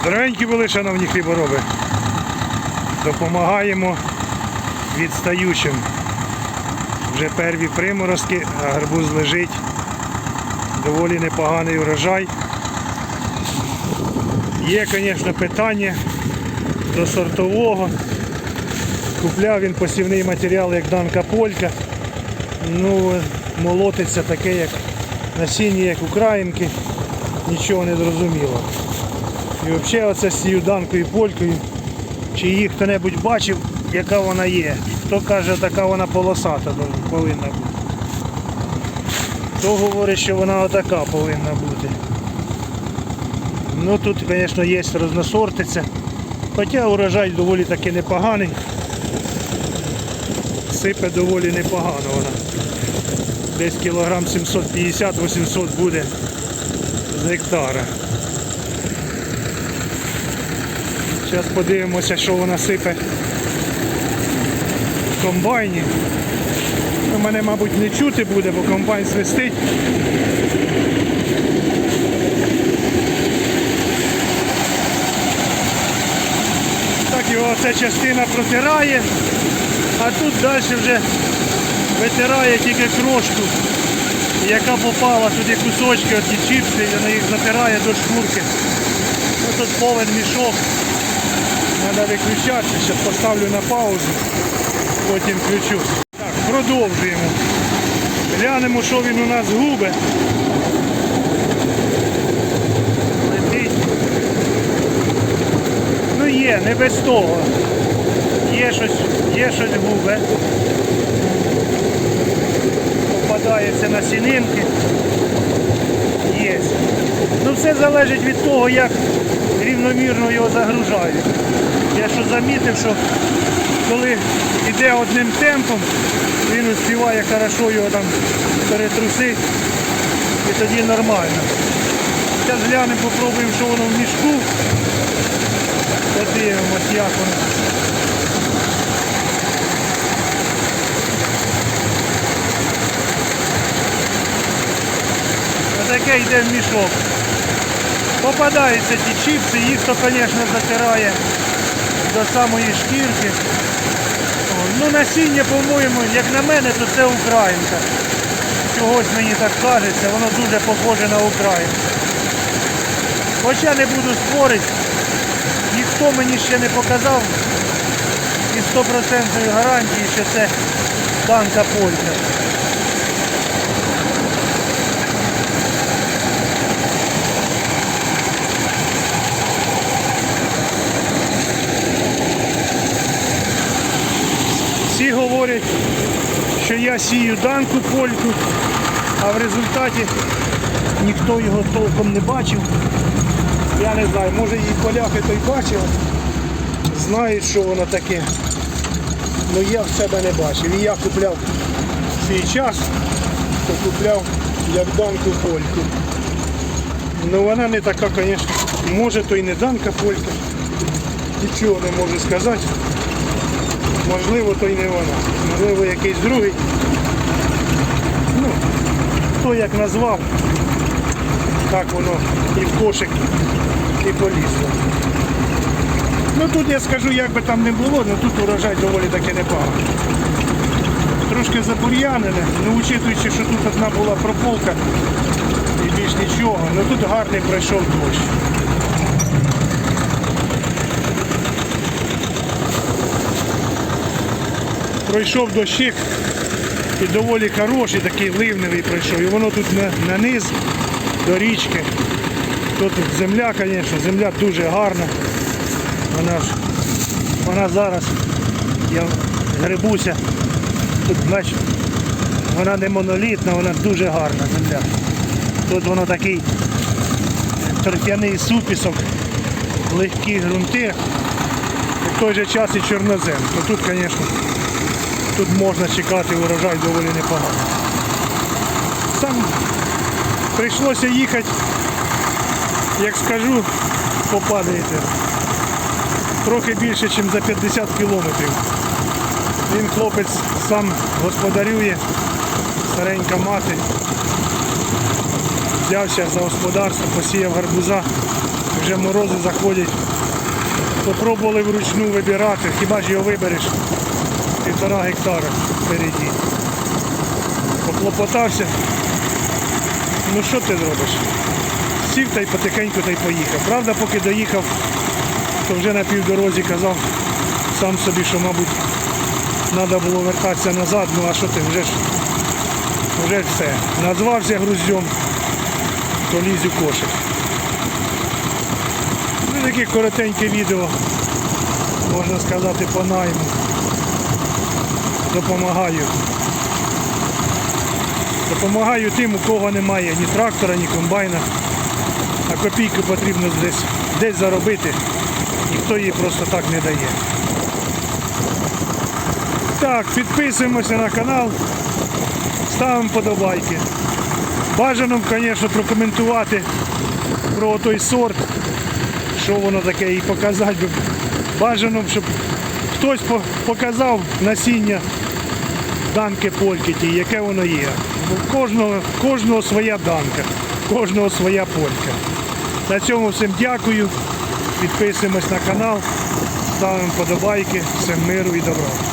Здоровенькі були, шановні хлібороби. Допомагаємо відстаючим. Вже перві приморозки, а гарбуз лежить. Доволі непоганий урожай. Є, звісно, питання до сортового. Купляв він посівний матеріал, як Данка Полька. Ну, молотиться таке, як насіння, як українки. Нічого не зрозуміло. І взагалі оце з цією данкою полькою, чи її хто-небудь бачив, яка вона є. Хто каже, така вона полосата повинна бути. Хто говорить, що вона отака повинна бути. Ну тут, звісно, є розносортиця. Хоча урожай доволі таки непоганий. Сипе доволі непогано вона. Десь кілограм 750-800 буде з гектара. Зараз подивимося, що вона сипе в комбайні. Ну, Мене, мабуть, не чути буде, бо комбайн свистить. Так його ця частина протирає, а тут далі вже витирає тільки крошку, яка попала туди кусочки, оті чіпси, вона їх затирає до шкурки. Ну, тут повен мішок. Треба виключати, зараз поставлю на паузу, потім включу. Так, продовжуємо. Глянемо, що він у нас губить. Летить. Ну є, не без того. Є щось, є щось губе. Попадається на сінинки. Є. Ну все залежить від того, як рівномірно його загружають. Я що замітив, що коли йде одним темпом, він успіває хорошо його там перетрусити і тоді нормально. Зараз глянемо, попробуємо, що воно в мішку. Подивимось, як воно. Отаке йде в мішок. Попадаються ті чіпси, їх то, звісно, затирає до самої шкірки. Ну насіння, по-моєму, як на мене, то це українка. Чогось мені так кажеться, воно дуже похоже на українку. Хоча не буду спорити, ніхто мені ще не показав із стопроцентної гарантії, що це танка полька. Я сію данку польку, а в результаті ніхто його толком не бачив. Я не знаю, може її поляки той бачив, знають, що воно таке. Ну я в себе не бачив. І я купляв свій час, то купляв як данку польку. Ну вона не така, звісно. Може то і не данка полька. Нічого не можу сказати. Можливо, то й не вона. Можливо, якийсь другий. Ну, хто як назвав, так воно і в кошик, і полізло. Ну тут я скажу, як би там не було, але тут урожай доволі таки непогано. Трошки забур'янене, ну учитуючи, що тут одна була прополка і більш нічого, ну тут гарний пройшов дощ. пройшов дощик і доволі хороший, такий ливневий пройшов. І воно тут на, на низ до річки. Тут земля, звісно, земля дуже гарна. Вона ж вона зараз, я грибуся, тут бач, вона не монолітна, вона дуже гарна земля. Тут воно такий торфяний супісок, легкі ґрунти, і в той же час і чорнозем. Тут, звісно, тут можна чекати урожай доволі непогано. Сам прийшлося їхати, як скажу, попадаєте. Трохи більше, ніж за 50 кілометрів. Він хлопець сам господарює, старенька мати. Взявся за господарство, посіяв гарбуза. вже морози заходять. Попробували вручну вибирати, хіба ж його вибереш? Півтора гектара впереді. Поклопотався. Ну що ти зробиш? Сів та й потихеньку та й поїхав. Правда, поки доїхав, то вже на півдорозі казав сам собі, що, мабуть, треба було вертатися назад, ну а що ти вже ж вже все. Назвався груздем, то лізь у кошик. Ну, таке коротеньке відео, можна сказати, по найму. Допомагаю. Допомагаю тим, у кого немає ні трактора, ні комбайна. А копійку потрібно десь, десь заробити. Ніхто її просто так не дає. Так, підписуємося на канал, ставимо подобайки. Бажано, звісно, прокоментувати про той сорт, що воно таке і показати. Бажано, щоб хтось показав насіння данки польки, ті, яке воно є. Кожного, кожного своя данка, кожного своя полька. На цьому всім дякую. Підписуємось на канал, ставимо подобайки. Всім миру і добра.